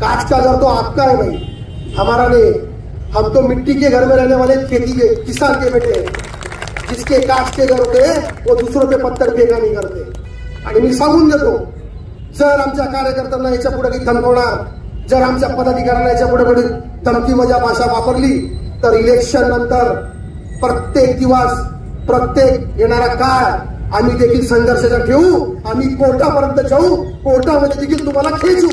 कांच का घर तो आपका है भाई? हमारा नहीं हम तो मिट्टी के घर में रहने वाले खेती के किसान के बेटे हैं। जिसके कांच के घर होते वो दुसरों पे पत्थर फेका नाही करते। आणि मी सांगून देतो जर आमच्या कार्यकर्त्यांना याच्यापुढे काही धमकवणार जर आमच्या पदाधिकाऱ्यांना याच्यापुढे कधी धमकी मजा भाषा वापरली तर इलेक्शन नंतर प्रत्येक दिवस प्रत्येक येणारा काळ आम्ही देखील संघर्षाचा ठेवू आम्ही कोर्टापर्यंत जाऊ कोर्टामध्ये देखील तुम्हाला खेचू.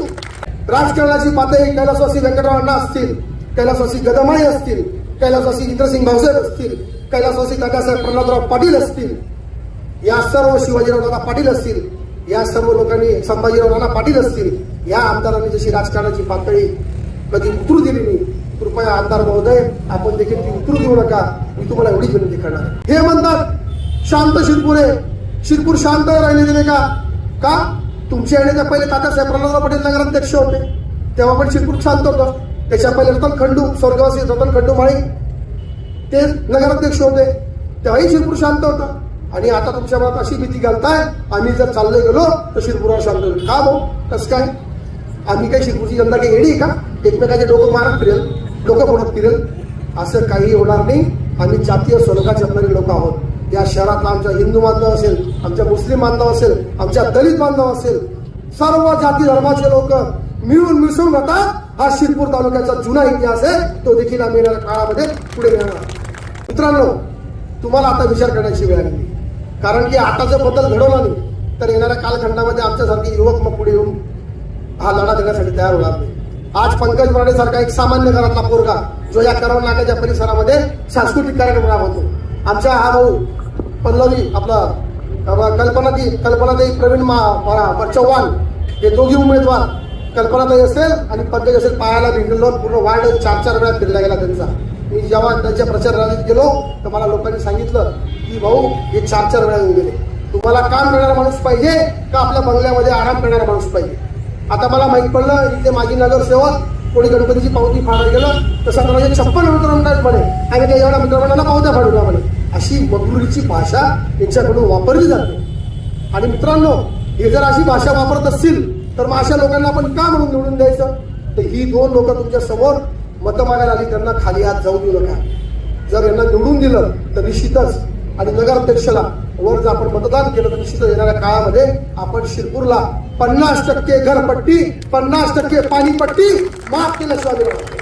राजकारणाची पातळी कैलासवासी व्यंकटराव अण्णा असतील कैलासवासी गदमाई असतील कैलासवासी इंद्रसिंग भावसाहेब असतील कैलासवासी काकासाहेब प्रल्हादराव पाटील असतील या सर्व शिवाजीराव दादा पाटील असतील या सर्व लोकांनी संभाजीराव नाना पाटील असतील या आमदारांनी जशी राजकारणाची पातळी कधी उतरू दिली नाही कृपया आमदार महोदय आपण देखील ती उतरू देऊ नका. मी तुम्हाला एवढीच विनंती करणार हे म्हणतात शांत शिरपूर. आहे शिरपूर शांत राहिले दिले का? का? तुमच्या येण्याच्या पहिले तात्यासाहेब प्रल्हादराव पाटील नगराध्यक्ष होते. तेव्हा पण शिरपूर शांत होतं. त्याच्या पहिले रतन खंडू स्वर्गवासी रतन खंडू माळी ते नगराध्यक्ष होते. तेव्हाही शिरपूर शांत होता. आणि आता तुमच्या मनात अशी भीती घालताय आम्ही जर चालले गेलो तर शिरपुरावर शांत होईल. का भाऊ? कसं काय? आम्ही काही शिरपूरची जनता काही येडी का? एकमेकाचे डोकं मारत फिरेल डोकं फोडत फिरेल. असं काही होणार नाही. आम्ही जातीय स्वरूपात जपणारे लोक आहोत. या शहरातला आमच्या हिंदू बांधव असेल आमच्या मुस्लिम बांधव असेल आमच्या दलित बांधव असेल सर्व जाती धर्माचे लोक मिळून मिसळून राहतात हा शिरपूर तालुक्याचा जुना इतिहास आहे. तो देखील आम्ही येणाऱ्या काळामध्ये पुढे मिळणार मित्रांनो तुम्हाला आता विचार करण्याची वेळ आली कारण की आता जर बदल घडवला नाही तर येणाऱ्या कालखंडामध्ये आमच्यासारखे युवक मग पुढे येऊन हा लढा देण्यासाठी तयार होणार नाही. आज पंकज मराठे सारखा एक सामान्य घरातला पोरगा जो या करावं नाकाच्या परिसरामध्ये सांस्कृतिक कार्यक्रम राबवतो. आमचा हा भाऊ पल्लवी आपला कल्पनादी कल्पनाताई प्रवीण मा मा- चव्हाण हे दोघी उमेदवार कल्पनाताई असेल आणि पंकज असेल पायाला भिंडलो पूर्ण वार्ड चार चार वेळा फिरला गेला त्यांचा. मी जेव्हा त्यांच्या प्रचार रॅलीत गेलो तर मला लोकांनी सांगितलं की भाऊ हे चार चार वेळा येऊन गेले. तुम्हाला काम करणारा माणूस पाहिजे का आपल्या बंगल्यामध्ये आराम करणारा माणूस पाहिजे? आता मला माहीत पडलं इथे माझी नगरसेवक कोणी गणपतीची पावती फाडायला गेलं तर सतराशे छप्पन मित्र म्हणतात म्हणे. आणि ते एवढ्या मित्रमंडळाला पावत्या फाडूया म्हणे. अशी मगरुरीची भाषा यांच्याकडून वापरली जाते. आणि मित्रांनो हे जर अशी भाषा वापरत असतील तर मग अशा लोकांना आपण का म्हणून निवडून द्यायचं? तर ही दोन लोक तुमच्यासमोर मतं मागायला आली त्यांना खाली हात जाऊ देऊ नका. जर यांना निवडून दिलं तर निश्चितच आणि नगराध्यक्षाला वर जर आपण मतदान केलं तर निश्चितच येणाऱ्या काळामध्ये आपण शिरपूरला पन्नास टक्के घरपट्टी पन्नास टक्के पाणीपट्टी माफ केल्याशिवाय